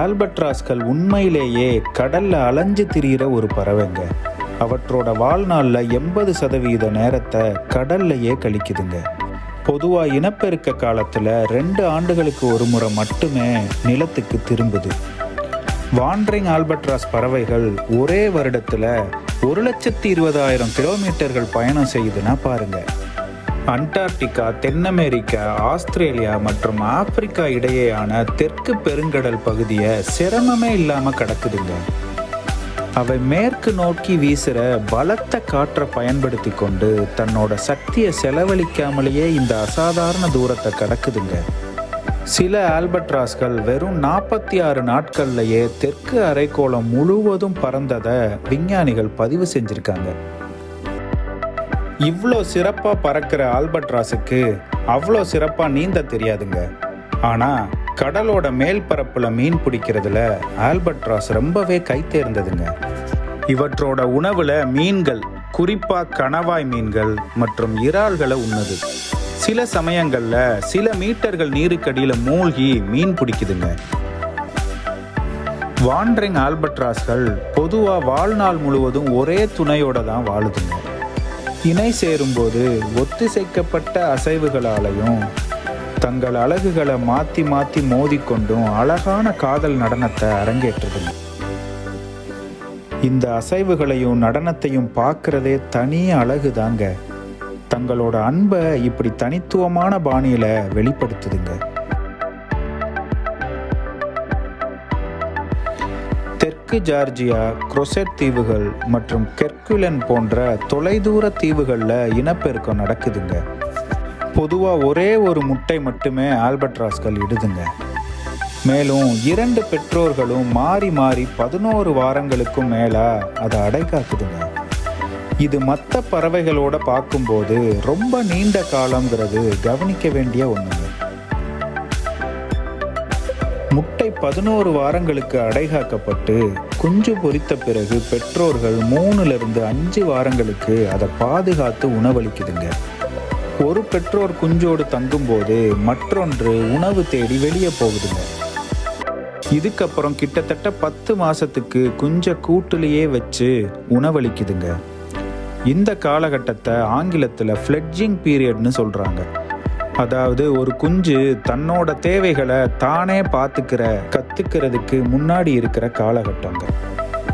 ஆல்பட்ராஸ்கள் உண்மையிலேயே கடல்ல அலைஞ்சு திரியிற ஒரு பறவைங்க. அவற்றோட வாழ்நாளில் எண்பது சதவீத நேரத்தை கடல்லையே கழிக்குதுங்க. பொதுவாக இனப்பெருக்க காலத்தில் ரெண்டு ஆண்டுகளுக்கு ஒரு முறை மட்டுமே நிலத்துக்கு திரும்புது. வாண்டரிங் ஆல்பட்ராஸ் பறவைகள் ஒரே வருடத்தில் ஒரு லட்சத்தி இருபதாயிரம் கிலோமீட்டர்கள் பயணம் செய்யுதுன்னா பாருங்கள் அண்டார்டிகா தென் அமெரிக்கா ஆஸ்திரேலியா மற்றும் ஆப்பிரிக்கா இடையேயான தெற்கு பெருங்கடல் பகுதியை சிரமமே இல்லாமல் கடக்குதுங்க. அவை மேற்கு நோக்கி வீசுகிற பலத்த காற்றை பயன்படுத்தி கொண்டு தன்னோட சக்தியை செலவழிக்காமலேயே இந்த அசாதாரண தூரத்தை கடக்குதுங்க. சில ஆல்பட்ராஸ்கள் வெறும் நாற்பத்தி ஆறு நாட்கள்லேயே தெற்கு அரைக்கோளம் முழுவதும் பறந்ததை விஞ்ஞானிகள் பதிவு செஞ்சுருக்காங்க. இவ்வளோ சிறப்பாக பறக்கிற ஆல்பட்ராஸுக்கு அவ்வளோ சிறப்பாக நீந்த தெரியாதுங்க. ஆனால் கடலோட மேல்பரப்பில் மீன் பிடிக்கிறதுல ஆல்பட்ராஸ் ரொம்பவே கைத்தேர்ந்ததுங்க இவற்றோட உணவில் மீன்கள் குறிப்பாக கணவாய் மீன்கள் மற்றும் இறால்களை உண்ணுது. சில சமயங்களில் சில மீட்டர்கள் நீருக்கடியில் மூழ்கி மீன் பிடிக்குதுங்க. வாண்டரிங் ஆல்பட்ராஸ்கள் பொதுவாக வாழ்நாள் முழுவதும் ஒரே துணையோட தான் வாழுதுங்க. இணை சேரும்போது ஒத்திசைக்கப்பட்ட அசைவுகளாலையும் தங்கள் அழகுகளை மாற்றி மாற்றி மோதிக்கொண்டும் அழகான காதல் நடனத்தை அரங்கேற்றுதுங்க. இந்த அசைவுகளையும் நடனத்தையும் பார்க்கறதே தனி அழகு தாங்க தங்களோட அன்பை இப்படி தனித்துவமான பாணியில் வெளிப்படுத்துதுங்க. தெற்கு ஜார்ஜியா குரோசெட் தீவுகள் மற்றும் கெர்குலன் போன்ற தொலைதூர தீவுகளில் இனப்பெருக்கம் நடக்குதுங்க. பொதுவாக ஒரே ஒரு முட்டை மட்டுமே ஆல்பட்ராஸ்கள் இடுதுங்க. மேலும் இரண்டு பெற்றோர்களும் மாறி மாறி பதினோரு வாரங்களுக்கும் மேலே அதை அடைக்காக்குதுங்க இது மற்ற பறவைகளோட பார்க்கும்போது ரொம்ப நீண்ட காலங்கிறது கவனிக்க வேண்டிய ஒன்றுங்க முட்டை பதினோரு வாரங்களுக்கு அடைகாக்கப்பட்டு குஞ்சு பொரித்த பிறகு பெற்றோர்கள் மூணுலேருந்து அஞ்சு வாரங்களுக்கு அதை பாதுகாத்து உணவளிக்குதுங்க. ஒரு பெற்றோர் குஞ்சோடு தங்கும்போது மற்றொன்று உணவு தேடி வெளியே போகுதுங்க. இதுக்கப்புறம் கிட்டத்தட்ட பத்து மாசத்துக்கு குஞ்ச கூட்டுலேயே வச்சு உணவளிக்குதுங்க. இந்த காலகட்டத்தை ஆங்கிலத்தில் ஃப்ளெட்ஜிங் பீரியட்னு சொல்கிறாங்க அதாவது ஒரு குஞ்சு தன்னோட தேவைகளை தானே பார்த்துக்கிற கத்துக்கிறதுக்கு முன்னாடி இருக்கிற காலகட்டங்க.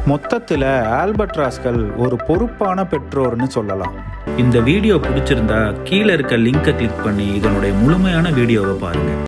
மொத்தத்தில் ஆல்பட்ராஸ்கள் ஒரு பொறுப்பான பெற்றோர்னு சொல்லலாம். இந்த வீடியோ பிடிச்சிருந்தா கீழே இருக்க லிங்கை கிளிக் பண்ணி இதனுடைய முழுமையான வீடியோவை பாருங்கள்